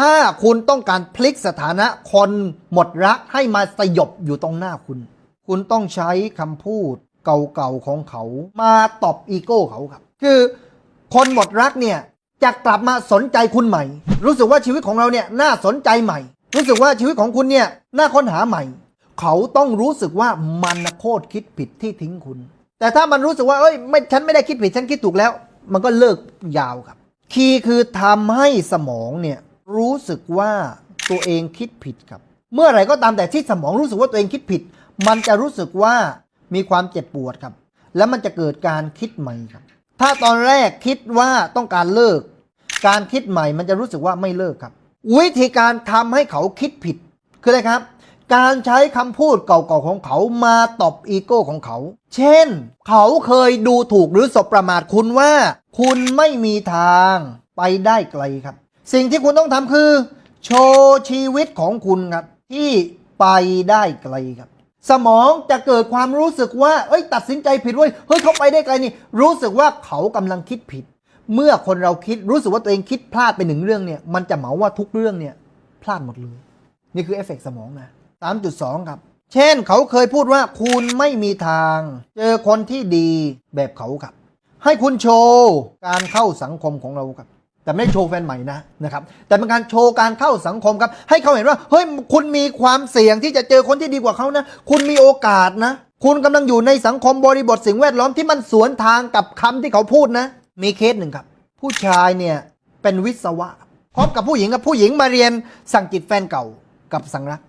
ถ้าคุณต้องการพลิกสถานะคนหมดรักให้มาสยบอยู่ตรงหน้าคุณ คุณต้องใช้คำพูดเก่าๆของเขา มาตอบอีโก้เขาครับ คือคนหมดรักเนี่ยจะกลับมาสนใจคุณใหม่ รู้สึกว่าชีวิตของเราเนี่ยน่าสนใจใหม่ รู้สึกว่าชีวิตของคุณเนี่ยน่าค้นหาใหม่ เขาต้องรู้สึกว่ามันโคตรคิดผิดที่ทิ้งคุณ แต่ถ้ามันรู้สึกว่าเอ้ยไม่ฉันไม่ได้คิดผิดฉันคิดถูกแล้ว มันก็เลิกยาวครับ คีย์คือทำให้สมองเนี่ย รู้สึกว่าตัวเองคิดผิดครับ เมื่อไหร่ก็ตามแต่ที่สมองรู้สึกว่าตัวเองคิดผิด มันจะรู้สึกว่ามีความเจ็บปวดครับ แล้วมันจะเกิดการคิดใหม่ครับ ถ้าตอนแรกคิดว่าต้องการเลิก การคิดใหม่มันจะรู้สึกว่าไม่เลิกครับ วิธีการทำให้เขาคิดผิดคืออะไรครับ การใช้คำพูดเก่าๆของเขามาตอบอีโก้ของเขา เช่น เขาเคยดูถูกหรือสบประมาทคุณว่า คุณไม่มีทางไปได้ไกลครับ สิ่งที่คุณต้องทำคือ โชว์ชีวิตของคุณครับ ที่ไปได้ไกลครับ สมองจะเกิดความรู้สึกว่าเอ้ย ตัดสินใจผิดเว้ยเฮ้ยเขาไปได้ไกลนี่ รู้สึกว่าเขากำลังคิดผิด เมื่อคนเราคิดรู้สึกว่าตัวเองคิดพลาดไปหนึ่งเรื่องเนี่ยมันจะเหมาว่าทุกเรื่องเนี่ยพลาดหมดเลย นี่คือเอฟเฟกต์สมองนะ3.2 ครับ เช่นเขาเคยพูดว่าคุณไม่มีทาง เจอคนที่ดีแบบเขาครับ ให้คุณโชว์การเข้าสังคมของเราครับ แต่ไม่โชว์แฟนใหม่นะนะครับแต่เป็นการโชว์การเข้าสังคมครับ ให้เขาเห็นว่าเฮ้ยคุณมีความเสี่ยงที่จะเจอคนที่ดีกว่าเขานะ คุณมีโอกาสนะ คุณกำลังอยู่ในสังคมบริบทสิ่งแวดล้อมที่มันสวนทางกับคำที่เขาพูดนะ มีเคสหนึ่งครับ ผู้ชายเนี่ยเป็นวิศวะครับพบกับผู้หญิงกับผู้หญิงมาเรียนสั่งจิตแฟนเก่ากับสังรัก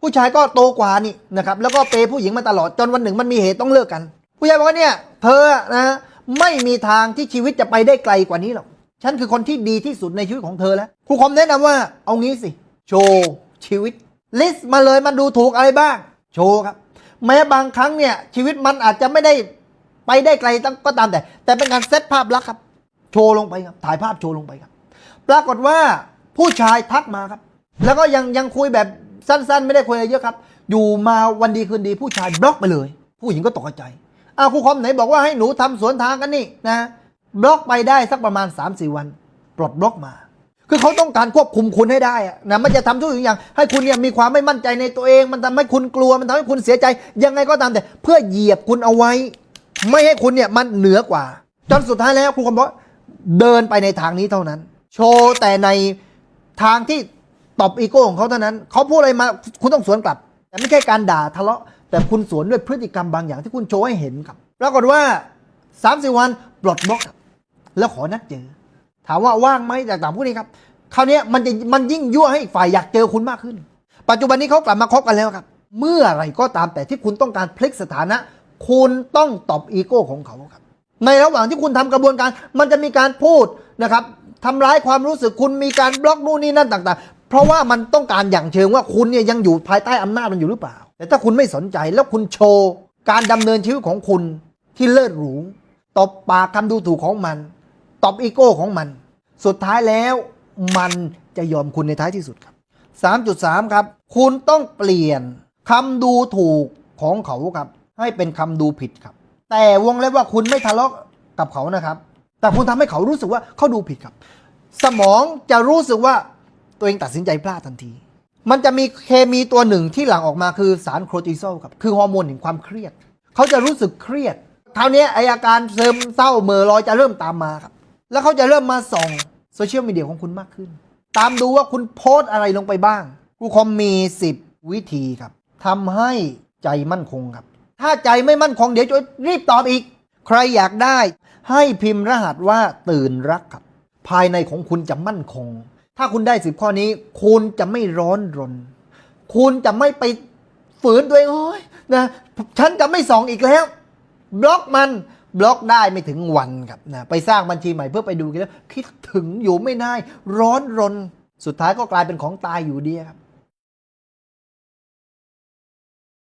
ผู้ชายก็โตกว่านี่นะครับแล้วก็เปผู้หญิงมาตลอดจนวันหนึ่งมันมีเหตุต้องเลิกกัน ผู้ชายบอกว่าเนี่ยเธอนะไม่มีทางที่ชีวิตจะไปได้ไกลกว่านี้หรอก ฉันคือคนที่ดีที่สุดในชีวิตของเธอแล้วครูคอมแนะนำว่าเอางี้สิ โชว์ชีวิต ลิสต์มาเลยมันดูถูกอะไรบ้าง โชว์ครับ แม้บางครั้งเนี่ยชีวิตมันอาจจะไม่ได้ไปได้ไกลตั้งก็ตามแต่ แต่เป็นการเซตภาพลักษณ์ครับ โชว์ลงไปครับ ถ่ายภาพโชว์ลงไปครับ ปรากฏว่าผู้ชายทักมาครับ แล้วก็ยังยังคุยแบบสั้น ๆ ไม่ได้คุยอะไรเยอะครับ อยู่มาวันดีคืนดีผู้ชายบล็อกไปเลย ผู้หญิงก็ตกใจอ้าวครูคอมไหนบอกว่าให้หนูทำสวนทางกันนี่นะ บล็อกไปได้สักประมาณ 3-4 วัน ปลดบล็อกมา คือเขาต้องการควบคุมคุณให้ได้อะนะมันจะทำทุกอย่าง ให้คุณเนี่ยมีความไม่มั่นใจในตัวเอง มันทำให้คุณกลัวมันทำให้คุณเสียใจ ยังไงก็ตามแต่ เพื่อเหยียบคุณเอาไว้ ไม่ให้คุณเนี่ยมันเหนือกว่า จนสุดท้ายแล้วครูคอมบอกเดินไปในทางนี้เท่านั้น โชว์แต่ในทางที่ตอบอีโก้ของเขาเท่านั้น เขาพูดอะไรมาคุณต้องสวนกลับ แต่ไม่ใช่การด่าทะเลาะ แต่คุณสวนด้วยพฤติกรรมบางอย่างที่คุณโชว์ให้เห็นครับปรากฏว่า3ามสี่วันปลดบล็อก แล้วขอนัดเจอ ถามว่าว่างไหมจากต่างพวกนี้ครับคราวนี้มันจะมันยิ่งยั่วให้อีกฝ่ายอยากเจอคุณมากขึ้น ปัจจุบันนี้เขากลับมาคบกันแล้วครับ เมื่อไรก็ตามแต่ที่คุณต้องการพลิกสถานะ คุณต้องตอบอีโก้ของเขาครับ ในระหว่างที่คุณทำกระบวนการ มันจะมีการพูดนะครับทำร้ายความรู้สึกคุณมีการบล็อกนู่นนี่นั่นต่าง ๆ เพราะว่ามันต้องการอย่างเชิงว่าคุณเนี่ยยังอยู่ภายใต้อำนาจมันอยู่หรือเปล่า แต่ถ้าคุณไม่สนใจแล้วคุณโชว์การดำเนินชีวิตของคุณที่เลิศหรูตบปากคำดูถูกของมัน ตอบอีโก้ของมัน สุดท้ายแล้วมันจะยอมคุณในท้ายที่สุดครับ 3.3 ครับ คุณต้องเปลี่ยนคำดูถูกของเขาครับ ให้เป็นคำดูผิดครับ แต่วงเล็บว่าคุณไม่ทะเลาะกับเขานะครับ แต่คุณทำให้เขารู้สึกว่าเขาดูผิดครับ สมองจะรู้สึกว่าตัวเองตัดสินใจพลาดทันที มันจะมีเคมีตัวหนึ่งที่หลั่งออกมาคือสารโคร์ติซอลครับ คือฮอร์โมนแห่งความเครียด เขาจะรู้สึกเครียด คราวนี้ไออาการซึมเศร้าเหม่อลอยจะเริ่มตามมาครับ แล้วเขาจะเริ่มมาส่องโซเชียลมีเดียของคุณมากขึ้น ตามดูว่าคุณโพสอะไรลงไปบ้างครูคอมมี 10 วิธีครับทำให้ใจมั่นคงครับ ถ้าใจไม่มั่นคงเดี๋ยวจะรีบตอบอีก ใครอยากได้ให้พิมพ์รหัสว่าตื่นรักครับ ภายในของคุณจะมั่นคง ถ้าคุณได้สิบข้อนี้ คุณจะไม่ร้อนรน คุณจะไม่ไปฝืนตัวเองโอ้ยนะ ฉันจะไม่ส่องอีกแล้ว บล็อกมัน บล็อกได้ไม่ถึงวันครับนะไปสร้างบัญชีใหม่เพื่อไปดูกันแล้วคิดถึงอยู่ไม่ได้ร้อนรน สุดท้ายก็กลายเป็นของตายอยู่ดีครับ